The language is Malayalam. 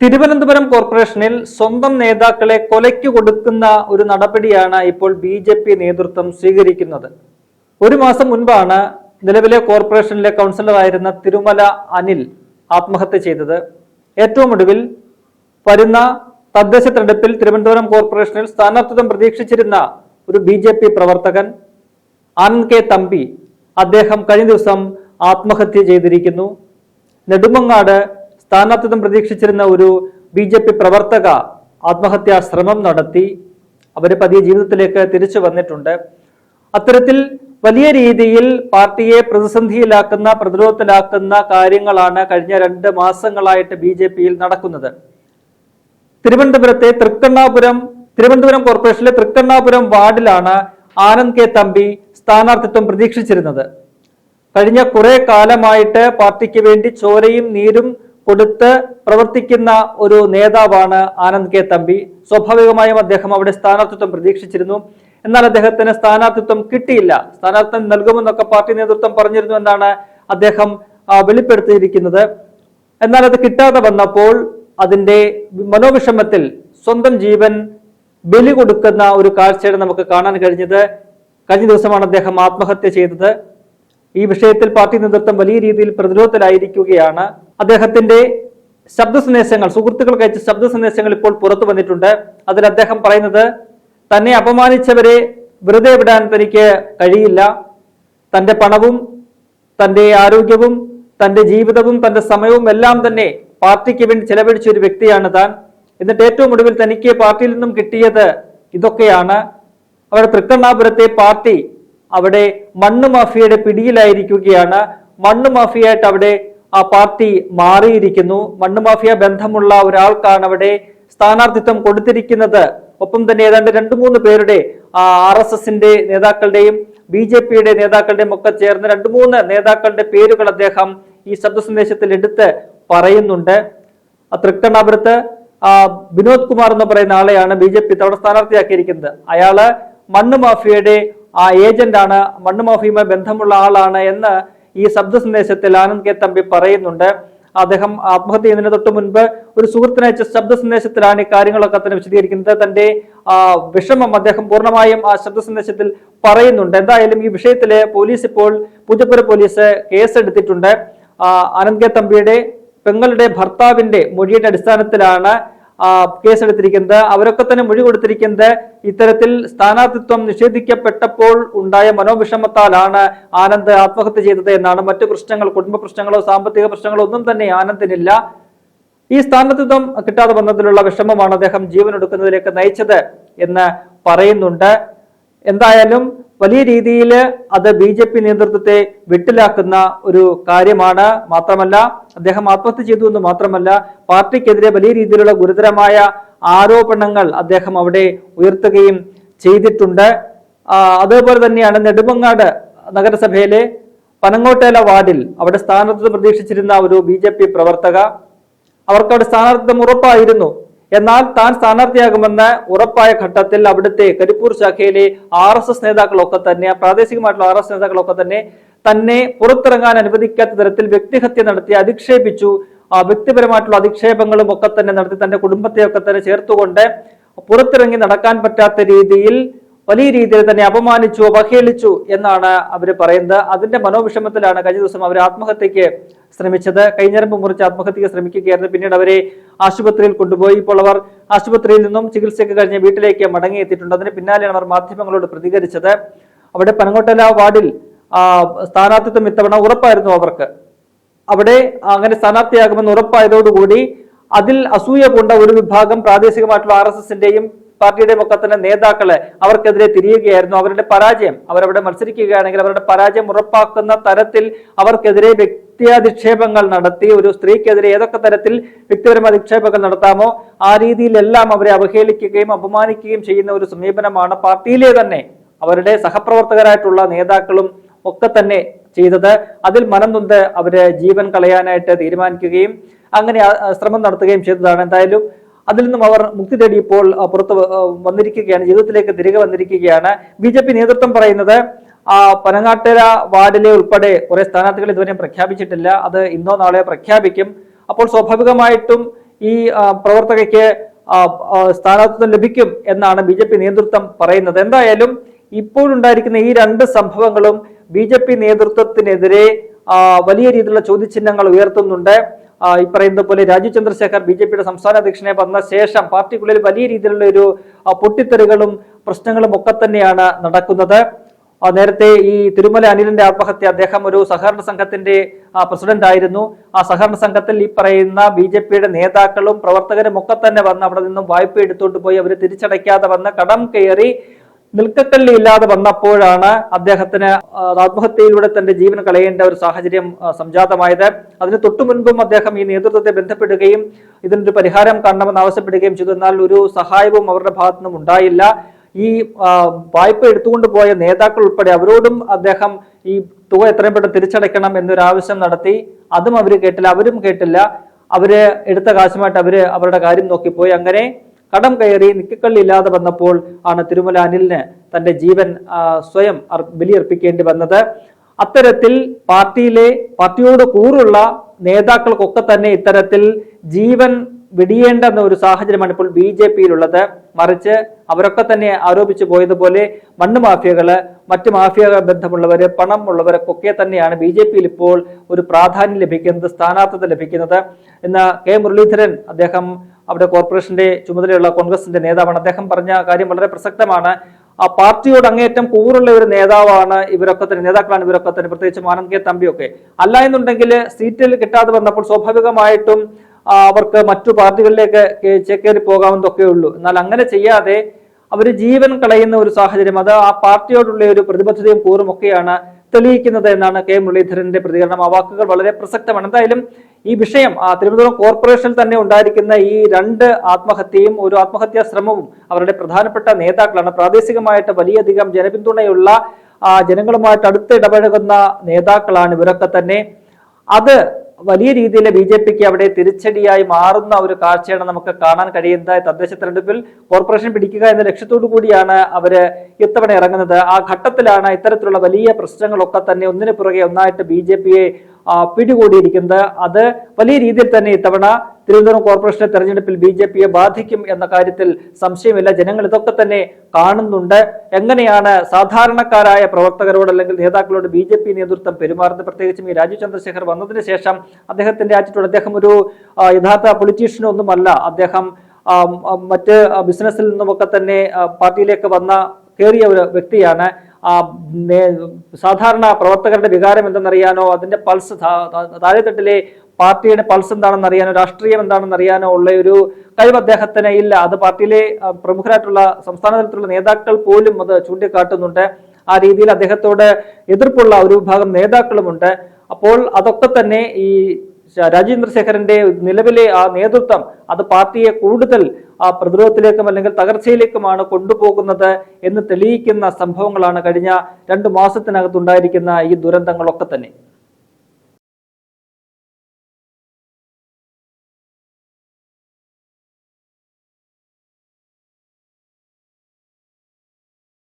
തിരുവനന്തപുരം കോർപ്പറേഷനിൽ സ്വന്തം നേതാക്കളെ കൊലയ്ക്ക് കൊടുക്കുന്ന ഒരു നടപടിയാണ് ഇപ്പോൾ ബി ജെ പി നേതൃത്വം സ്വീകരിക്കുന്നത്. ഒരു മാസം മുൻപാണ് നിലവിലെ കോർപ്പറേഷനിലെ കൗൺസിലറായിരുന്ന തിരുമല അനിൽ ആത്മഹത്യ ചെയ്തത്. ഏറ്റവും ഒടുവിൽ വരുന്ന തദ്ദേശ തെരഞ്ഞെടുപ്പിൽ തിരുവനന്തപുരം കോർപ്പറേഷനിൽ സ്ഥാനാർത്ഥിത്വം പ്രതീക്ഷിച്ചിരുന്ന ഒരു ബി ജെ പി പ്രവർത്തകൻ ആനന്ദ് കെ തമ്പി അദ്ദേഹം കഴിഞ്ഞ ദിവസം ആത്മഹത്യ ചെയ്തിരിക്കുന്നു. നെടുമങ്ങാട് സ്ഥാനാർത്ഥിത്വം പ്രതീക്ഷിച്ചിരുന്ന ഒരു ബി ജെ പി പ്രവർത്തക ആത്മഹത്യാ ശ്രമം നടത്തി. അവർ പതിയെ ജീവിതത്തിലേക്ക് തിരിച്ചു വന്നിട്ടുണ്ട്. അത്തരത്തിൽ വലിയ രീതിയിൽ പാർട്ടിയെ പ്രതിസന്ധിയിലാക്കുന്ന പ്രതിരോധത്തിലാക്കുന്ന കാര്യങ്ങളാണ് കഴിഞ്ഞ രണ്ട് മാസങ്ങളായിട്ട് ബി ജെ പിയിൽ നടക്കുന്നത്. തിരുവനന്തപുരത്തെ തൃക്കണ്ണാപുരം തിരുവനന്തപുരം കോർപ്പറേഷനിലെ തൃക്കണ്ണാപുരം വാർഡിലാണ് ആനന്ദ് കെ തമ്പി സ്ഥാനാർത്ഥിത്വം പ്രതീക്ഷിച്ചിരുന്നത്. കഴിഞ്ഞ കുറെ കാലമായിട്ട് പാർട്ടിക്ക് വേണ്ടി ചോരയും നീരും കൊടുത്ത് പ്രവർത്തിക്കുന്ന ഒരു നേതാവാണ് ആനന്ദ് കെ തമ്പി. സ്വാഭാവികമായും അദ്ദേഹം അവിടെ സ്ഥാനാർത്ഥിത്വം പ്രതീക്ഷിച്ചിരുന്നു. എന്നാൽ അദ്ദേഹത്തിന് സ്ഥാനാർത്ഥിത്വം കിട്ടിയില്ല. സ്ഥാനാർത്ഥിത്വം നൽകുമെന്നൊക്കെ പാർട്ടി നേതൃത്വം പറഞ്ഞിരുന്നു എന്നാണ് അദ്ദേഹം വെളിപ്പെടുത്തിയിരിക്കുന്നത്. എന്നാൽ അത് കിട്ടാതെ വന്നപ്പോൾ അതിന്റെ മനോവിഷമത്തിൽ സ്വന്തം ജീവൻ ബലി കൊടുക്കുന്ന ഒരു കാഴ്ചയാണ് നമുക്ക് കാണാൻ കഴിഞ്ഞത്. കഴിഞ്ഞ ദിവസമാണ് അദ്ദേഹം ആത്മഹത്യ ചെയ്തത്. ഈ വിഷയത്തിൽ പാർട്ടി നേതൃത്വം വലിയ രീതിയിൽ പ്രതിരോധത്തിലായിരിക്കുകയാണ്. അദ്ദേഹത്തിന്റെ ശബ്ദ സന്ദേശങ്ങൾ സുഹൃത്തുക്കൾക്ക് അയച്ച ശബ്ദ സന്ദേശങ്ങൾ ഇപ്പോൾ പുറത്തു വന്നിട്ടുണ്ട്. അതിൽ അദ്ദേഹം പറയുന്നത് തന്നെ അപമാനിച്ചവരെ വെറുതെ വിടാൻ തനിക്ക് കഴിയില്ല. തന്റെ പണവും തന്റെ ആരോഗ്യവും തന്റെ ജീവിതവും തന്റെ സമയവും എല്ലാം തന്നെ പാർട്ടിക്ക് വേണ്ടി ചെലവഴിച്ച ഒരു വ്യക്തിയാണ് താൻ. എന്നിട്ട് ഏറ്റവും ഒടുവിൽ തനിക്ക് പാർട്ടിയിൽ നിന്നും കിട്ടിയത് ഇതൊക്കെയാണ്. അവിടെ തൃക്കണ്ണാപുരത്തെ പാർട്ടി അവിടെ മണ്ണ് മാഫിയയുടെ പിടിയിലായിരിക്കുകയാണ്. മണ്ണ് മാഫിയായിട്ട് അവിടെ ആ പാർട്ടി മാറിയിരിക്കുന്നു. മണ്ണ് മാഫിയ ബന്ധമുള്ള ഒരാൾക്കാണ് അവിടെ സ്ഥാനാർത്ഥിത്വം കൊടുത്തിരിക്കുന്നത്. ഒപ്പം തന്നെ ഏതാണ്ട് രണ്ടു മൂന്ന് പേരുടെ ആർ എസ് എസിന്റെ നേതാക്കളുടെയും ബി ജെ പിയുടെ നേതാക്കളുടെയും ഒക്കെ ചേർന്ന് രണ്ടു മൂന്ന് നേതാക്കളുടെ പേരുകൾ അദ്ദേഹം ഈ ശബ്ദ സന്ദേശത്തിൽ എടുത്ത് പറയുന്നുണ്ട്. തൃക്കണ്ണാപുരത്ത് വിനോദ് കുമാർ എന്ന് പറയുന്ന ആളെയാണ് ബി ജെ പി തവണ സ്ഥാനാർത്ഥിയാക്കിയിരിക്കുന്നത്. അയാൾ മണ്ണ് മാഫിയയുടെ ആ ഏജന്റാണ്. മണ്ണ് മാഫിയുമായി ബന്ധമുള്ള ആളാണ് എന്ന് ഈ ശബ്ദ സന്ദേശത്തിൽ ആനന്ദ് കെ തമ്പി പറയുന്നുണ്ട്. അദ്ദേഹം ആത്മഹത്യ ചെയ്യുന്നതിന് തൊട്ട് മുൻപ് ഒരു സുഹൃത്തിനയച്ച ശബ്ദ സന്ദേശത്തിലാണ് ഈ കാര്യങ്ങളൊക്കെ തന്നെ വിശദീകരിക്കുന്നത്. തന്റെ വിഷമം അദ്ദേഹം പൂർണമായും ആ ശബ്ദ സന്ദേശത്തിൽ പറയുന്നുണ്ട്. എന്തായാലും ഈ വിഷയത്തിൽ പോലീസ് ഇപ്പോൾ പൂജപ്പുര പോലീസ് കേസെടുത്തിട്ടുണ്ട്. അനന്ത് കെ തമ്പിയുടെ പെങ്ങളുടെ ഭർത്താവിന്റെ മൊഴിയുടെ അടിസ്ഥാനത്തിലാണ് കേസെടുത്തിരിക്കുന്നത് അവരൊക്കെ തന്നെ മൊഴി കൊടുത്തിരിക്കുന്നത് ഇത്തരത്തിൽ സ്ഥാനാർത്ഥിത്വം നിഷേധിക്കപ്പെട്ടപ്പോൾ ഉണ്ടായ മനോവിഷമത്താലാണ് ആനന്ദ് ആത്മഹത്യ ചെയ്തത് എന്നാണ്. മറ്റു പ്രശ്നങ്ങൾ കുടുംബ പ്രശ്നങ്ങളോ സാമ്പത്തിക പ്രശ്നങ്ങളോ ഒന്നും തന്നെ ആനന്ദിനില്ല. ഈ സ്ഥാനാർത്ഥിത്വം കിട്ടാതെ വന്നതിലുള്ള വിഷമമാണ് അദ്ദേഹം ജീവനൊടുക്കുന്നതിലേക്ക് നയിച്ചത് എന്ന് പറയുന്നുണ്ട്. എന്തായാലും വലിയ രീതിയിൽ അത് ബി ജെ പി നേതൃത്വത്തെ വെട്ടിലാക്കുന്ന ഒരു കാര്യമാണ്. മാത്രമല്ല അദ്ദേഹം ആത്മഹത്യ ചെയ്തു എന്ന് മാത്രമല്ല പാർട്ടിക്കെതിരെ വലിയ രീതിയിലുള്ള ഗുരുതരമായ ആരോപണങ്ങൾ അദ്ദേഹം അവിടെ ഉയർത്തുകയും ചെയ്തിട്ടുണ്ട്. അതേപോലെ തന്നെയാണ് നെടുമങ്ങാട് നഗരസഭയിലെ പനങ്ങോട്ടേല വാർഡിൽ അവിടെ സ്ഥാനാർത്ഥിത്വം പ്രതീക്ഷിച്ചിരുന്ന ഒരു ബി പ്രവർത്തക. അവർക്ക് അവിടെ സ്ഥാനാർത്ഥിത്വം ഉറപ്പായിരുന്നു. എന്നാൽ താൻ സ്ഥാനാർത്ഥിയാകുമെന്ന് ഉറപ്പായ ഘട്ടത്തിൽ അവിടുത്തെ കരിപ്പൂർ ശാഖയിലെ ആർ എസ് എസ് നേതാക്കളൊക്കെ തന്നെ പ്രാദേശികമായിട്ടുള്ള ആർ എസ് നേതാക്കളൊക്കെ തന്നെ തന്നെ പുറത്തിറങ്ങാൻ അനുവദിക്കാത്ത തരത്തിൽ വ്യക്തിഹത്യ നടത്തി അധിക്ഷേപിച്ചു. വ്യക്തിപരമായിട്ടുള്ള അധിക്ഷേപങ്ങളും ഒക്കെ തന്നെ നടത്തി തന്റെ കുടുംബത്തെയൊക്കെ തന്നെ ചേർത്തുകൊണ്ട് പുറത്തിറങ്ങി നടക്കാൻ പറ്റാത്ത രീതിയിൽ വലിയ രീതിയിൽ തന്നെ അപമാനിച്ചു അവഹേളിച്ചു എന്നാണ് അവർ പറയുന്നത്. അതിന്റെ മനോവിഷമത്തിലാണ് കഴിഞ്ഞ ദിവസം അവർ ആത്മഹത്യക്ക് ശ്രമിച്ചത്. കൈഞ്ഞരമ്പ് മുറിച്ച് ആത്മഹത്യക്ക് ശ്രമിക്കുകയായിരുന്നു. പിന്നീട് അവരെ ആശുപത്രിയിൽ കൊണ്ടുപോയി. ഇപ്പോൾ അവർ ആശുപത്രിയിൽ നിന്നും ചികിത്സയ്ക്ക് കഴിഞ്ഞ് വീട്ടിലേക്ക് മടങ്ങിയെത്തിയിട്ടുണ്ട് അതിന് പിന്നാലെയാണ് അവർ മാധ്യമങ്ങളോട് പ്രതികരിച്ചത്. അവിടെ പനങ്ങോട്ടല വാർഡിൽ സ്ഥാനാർത്ഥിത്വം ഇത്തവണ ഉറപ്പായിരുന്നു അവർക്ക്. അവിടെ അങ്ങനെ സ്ഥാനാർത്ഥിയാകുമെന്ന് ഉറപ്പായതോടുകൂടി അതിൽ അസൂയ പൂണ്ട ഒരു വിഭാഗം പ്രാദേശികമായിട്ടുള്ള ആർ എസ് എസിന്റെയും പാർട്ടിയുടെയും ഒക്കെ തന്നെ നേതാക്കളെ അവർക്കെതിരെ തിരിയുകയായിരുന്നു. അവരുടെ പരാജയം അവരവിടെ മത്സരിക്കുകയാണെങ്കിൽ അവരുടെ പരാജയം ഉറപ്പാക്കുന്ന തരത്തിൽ അവർക്കെതിരെ വ്യക്തിയധിക്ഷേപങ്ങൾ നടത്തി ഒരു സ്ത്രീക്കെതിരെ ഏതൊക്കെ തരത്തിൽ വ്യക്തിപരമായ അധിക്ഷേപങ്ങൾ നടത്താമോ ആ രീതിയിലെല്ലാം അവരെ അവഹേളിക്കുകയും അപമാനിക്കുകയും ചെയ്യുന്ന ഒരു സമീപനമാണ് പാർട്ടിയിലെ തന്നെ അവരുടെ സഹപ്രവർത്തകരായിട്ടുള്ള നേതാക്കളും ഒക്കെ തന്നെ ചെയ്തത്. അതിൽ മനം നൊന്ത് അവർ ജീവൻ കളയാനായിട്ട് തീരുമാനിക്കുകയും അങ്ങനെ ശ്രമം നടത്തുകയും ചെയ്തതാണ്. എന്തായാലും അതിൽ നിന്നും അവർ മുക്തി തേടി ഇപ്പോൾ പുറത്ത് വന്നിരിക്കുകയാണ് ജീവിതത്തിലേക്ക് തിരികെ വന്നിരിക്കുകയാണ്. ബി ജെ പി നേതൃത്വം പറയുന്നത് പനങ്ങാട്ടര വാർഡിലെ ഉൾപ്പെടെ കുറെ സ്ഥാനാർത്ഥികൾ ഇതുവരെ പ്രഖ്യാപിച്ചിട്ടില്ല. അത് ഇന്നോ നാളെയോ പ്രഖ്യാപിക്കും. അപ്പോൾ സ്വാഭാവികമായിട്ടും ഈ പ്രവർത്തകയ്ക്ക് സ്ഥാനാർത്ഥിത്വം ലഭിക്കും എന്നാണ് ബി ജെ പി നേതൃത്വം പറയുന്നത്. എന്തായാലും ഇപ്പോഴുണ്ടായിരിക്കുന്ന ഈ രണ്ട് സംഭവങ്ങളും ബി ജെ പി നേതൃത്വത്തിനെതിരെ വലിയ രീതിയിലുള്ള ചോദ്യചിഹ്നങ്ങൾ ഉയർത്തുന്നുണ്ട്. ഈ പറയുന്നത് പോലെ രാജീവ് ചന്ദ്രശേഖർ ബി ജെ പിയുടെ സംസ്ഥാന അധ്യക്ഷനെ വന്ന ശേഷം പാർട്ടിക്കുള്ളിൽ വലിയ രീതിയിലുള്ള ഒരു പൊട്ടിത്തെറികളും പ്രശ്നങ്ങളും ഒക്കെ തന്നെയാണ് നടക്കുന്നത്. നേരത്തെ ഈ തിരുമല അനിലിന്റെ ആത്മഹത്യ അദ്ദേഹം ഒരു സഹകരണ സംഘത്തിന്റെ പ്രസിഡന്റ് ആയിരുന്നു. ആ സഹകരണ സംഘത്തിൽ ഈ പറയുന്ന ബി ജെ പിയുടെ നേതാക്കളും പ്രവർത്തകരും ഒക്കെ തന്നെ വന്ന് അവിടെ നിന്നും വായ്പ എടുത്തുകൊണ്ട് പോയി അവർ തിരിച്ചടയ്ക്കാതെ വന്ന് കടം കയറി നിൽക്കക്കള്ളി ഇല്ലാതെ വന്നപ്പോഴാണ് അദ്ദേഹത്തിന് ആത്മഹത്യയിലൂടെ തന്റെ ജീവൻ കളയേണ്ട ഒരു സാഹചര്യം സംജാതമായത്. അതിന് തൊട്ടു മുൻപും അദ്ദേഹം ഈ നേതൃത്വത്തെ ബന്ധപ്പെടുകയും ഇതിനൊരു പരിഹാരം കാണണമെന്ന് ആവശ്യപ്പെടുകയും ചെയ്തു. എന്നാൽ ഒരു സഹായവും അവരുടെ ഭാഗത്തു നിന്നും ഉണ്ടായില്ല. ഈ വായ്പ എടുത്തുകൊണ്ട് പോയ നേതാക്കൾ ഉൾപ്പെടെ അവരോടും അദ്ദേഹം ഈ തുക എത്രയും പെട്ടെന്ന് തിരിച്ചടയ്ക്കണം എന്നൊരു ആവശ്യം നടത്തി. അതും അവർ കേട്ടില്ല അവരും കേട്ടില്ല. അവർ എടുത്ത കാശുമായിട്ട് അവർ അവരുടെ കാര്യം നോക്കിപ്പോയി. അങ്ങനെ കടം കയറി നിക്കക്കള്ളില്ലാതെ വന്നപ്പോൾ ആണ് തിരുമല അനിലിന് തന്റെ ജീവൻ സ്വയം ബലിയർപ്പിക്കേണ്ടി വന്നത്. അത്തരത്തിൽ പാർട്ടിയിലെ പാർട്ടിയോട് കൂറുള്ള നേതാക്കൾക്കൊക്കെ തന്നെ ഇത്തരത്തിൽ ജീവൻ വെടിയേണ്ടെന്ന ഒരു സാഹചര്യമാണ് ഇപ്പോൾ ബി ജെ പിയിലുള്ളത്. മറിച്ച് അവരൊക്കെ തന്നെ ആരോപിച്ചു പോയതുപോലെ മണ്ണ് മാഫിയകൾ മറ്റ് മാഫിയ ബന്ധമുള്ളവര് പണം ഉള്ളവരൊക്കെ തന്നെയാണ് ബി ജെ പിയിൽ ഇപ്പോൾ ഒരു പ്രാധാന്യം ലഭിക്കുന്നത് സ്ഥാനാർത്ഥത ലഭിക്കുന്നത്. എന്ന കെ മുരളീധരൻ അദ്ദേഹം അവിടെ കോർപ്പറേഷന്റെ ചുമതലയുള്ള കോൺഗ്രസിന്റെ നേതാവാണ്. അദ്ദേഹം പറഞ്ഞ കാര്യം വളരെ പ്രസക്തമാണ്. ആ പാർട്ടിയോട് അങ്ങേറ്റം കൂറുള്ള ഒരു നേതാവാണ് ഇവരൊക്കെ തന്നെ നേതാക്കളാണ് ഇവരൊക്കെ തന്നെ പ്രത്യേകിച്ച് ആനന്ദ് കെ തമ്പിയൊക്കെ. അല്ല എന്നുണ്ടെങ്കിൽ സീറ്റിൽ കിട്ടാതെ വന്നപ്പോൾ സ്വാഭാവികമായിട്ടും അവർക്ക് മറ്റു പാർട്ടികളിലേക്ക് ചേക്കേറി പോകാമെന്നൊക്കെ ഉള്ളൂ. എന്നാൽ അങ്ങനെ ചെയ്യാതെ അവർ ജീവൻ കളയുന്ന ഒരു സാഹചര്യം അത് ആ പാർട്ടിയോടുള്ള ഒരു പ്രതിബദ്ധതയും കൂറും ഒക്കെയാണ് തെളിയിക്കുന്നത് എന്നാണ് കെ മുരളീധരന്റെ പ്രതികരണം. ആ വാക്കുകൾ വളരെ പ്രസക്തമാണ്. എന്തായാലും ഈ വിഷയം തിരുവനന്തപുരം കോർപ്പറേഷനിൽ തന്നെ ഉണ്ടായിരിക്കുന്ന ഈ രണ്ട് ആത്മഹത്യയും ഒരു ആത്മഹത്യാ ശ്രമവും അവരുടെ പ്രധാനപ്പെട്ട നേതാക്കളാണ്. പ്രാദേശികമായിട്ട് വലിയധികം ജനപിന്തുണയുള്ള ജനങ്ങളുമായിട്ട് അടുത്ത് ഇടപഴകുന്ന നേതാക്കളാണ് ഇവരൊക്കെ തന്നെ. അത് വലിയ രീതിയിൽ ബി ജെ പിക്ക് അവിടെ തിരിച്ചടിയായി മാറുന്ന ഒരു കാഴ്ചയാണ് നമുക്ക് കാണാൻ കഴിയുന്നത്. തദ്ദേശ തെരഞ്ഞെടുപ്പിൽ കോർപ്പറേഷൻ പിടിക്കുക എന്ന ലക്ഷ്യത്തോടു കൂടിയാണ് അവർ ഇത്തവണ ഇറങ്ങുന്നത്. ആ ഘട്ടത്തിലാണ് ഇത്തരത്തിലുള്ള വലിയ പ്രശ്നങ്ങളൊക്കെ തന്നെ ഒന്നിനു പുറകെ ഒന്നായിട്ട് ബി ജെ പിയെ പിടികൂടിയിരിക്കുന്നത്. അത് വലിയ രീതിയിൽ തന്നെ ഇത്തവണ തിരുവനന്തപുരം കോർപ്പറേഷന്റെ തെരഞ്ഞെടുപ്പിൽ ബി ജെ പിയെ ബാധിക്കും എന്ന കാര്യത്തിൽ സംശയമില്ല. ജനങ്ങൾ ഇതൊക്കെ തന്നെ കാണുന്നുണ്ട്. എങ്ങനെയാണ് സാധാരണക്കാരായ പ്രവർത്തകരോട് അല്ലെങ്കിൽ നേതാക്കളോട് ബി ജെ പി നേതൃത്വം പെരുമാറുന്നത്? പ്രത്യേകിച്ചും ഈ രാജു ചന്ദ്രശേഖർ വന്നതിന് ശേഷം അദ്ദേഹത്തിന്റെ ആറ്റിറ്റ്യൂഡ് അദ്ദേഹം ഒരു യഥാർത്ഥ പൊളിറ്റീഷ്യനൊന്നുമല്ല അദ്ദേഹം മറ്റ് ബിസിനസ്സിൽ നിന്നുമൊക്കെ തന്നെ പാർട്ടിയിലേക്ക് വന്ന കയറിയ ഒരു വ്യക്തിയാണ്. സാധാരണ പ്രവർത്തകരുടെ വികാരം എന്തെന്നറിയാനോ അതിന്റെ പൾസ് താഴെത്തട്ടിലെ പാർട്ടിയുടെ പൾസ് എന്താണെന്ന് അറിയാനോ രാഷ്ട്രീയം എന്താണെന്ന് അറിയാനോ ഉള്ള ഒരു കഴിവ് അദ്ദേഹത്തിന് ഇല്ല. അത് പാർട്ടിയിലെ പ്രമുഖരായിട്ടുള്ള സംസ്ഥാന തലത്തിലുള്ള നേതാക്കൾ പോലും അത് ചൂണ്ടിക്കാട്ടുന്നുണ്ട്. ആ രീതിയിൽ അദ്ദേഹത്തോട് എതിർപ്പുള്ള ഒരു വിഭാഗം നേതാക്കളുമുണ്ട്. അപ്പോൾ അതൊക്കെ തന്നെ ഈ രാജേന്ദ്രശേഖരന്റെ നിലവിലെ ആ നേതൃത്വം അത് പാർട്ടിയെ കൂടുതൽ ആ പ്രതിരോധത്തിലേക്കും അല്ലെങ്കിൽ തകർച്ചയിലേക്കുമാണ് കൊണ്ടുപോകുന്നത് എന്ന് തെളിയിക്കുന്ന സംഭവങ്ങളാണ് കഴിഞ്ഞ രണ്ടു മാസത്തിനകത്തുണ്ടായിരിക്കുന്ന ഈ ദുരന്തങ്ങളൊക്കെ തന്നെ.